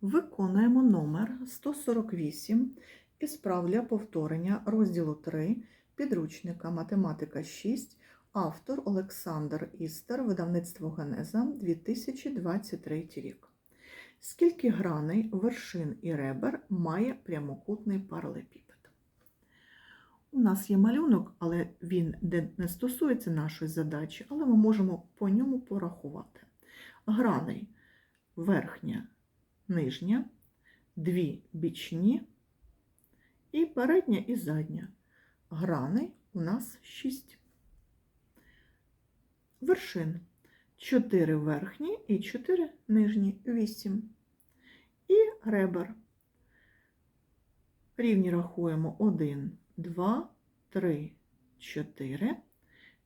Виконуємо номер 148 із прав для повторення розділу 3 підручника Математика 6, автор Олександр Істер, видавництво Генеза 2023 рік. Скільки граней, вершин і ребер має прямокутний паралепіпед? У нас є малюнок, але він не стосується нашої задачі, але ми можемо по ньому порахувати. Граней верхня, нижня, дві бічні і передня і задня. Граней у нас 6. Вершин 4 верхні і 4 нижні 8. І ребер. Рівні рахуємо 1, 2, 3, 4,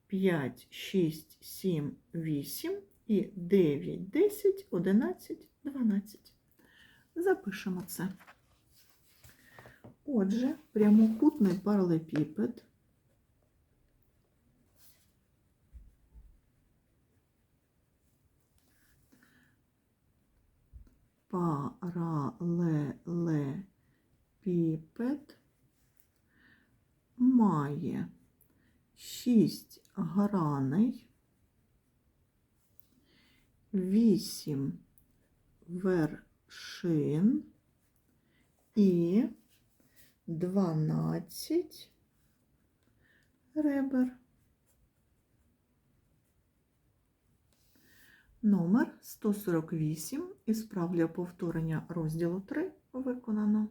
5, 6, 7, 8 і 9, 10, 11, 12. Запишемо це. Отже, прямокутний паралепіпед паралелепіпед має 6 граней, вісім 8 вершин і 12 ребер. Номер 148 із прав для повторення розділу 3 виконано.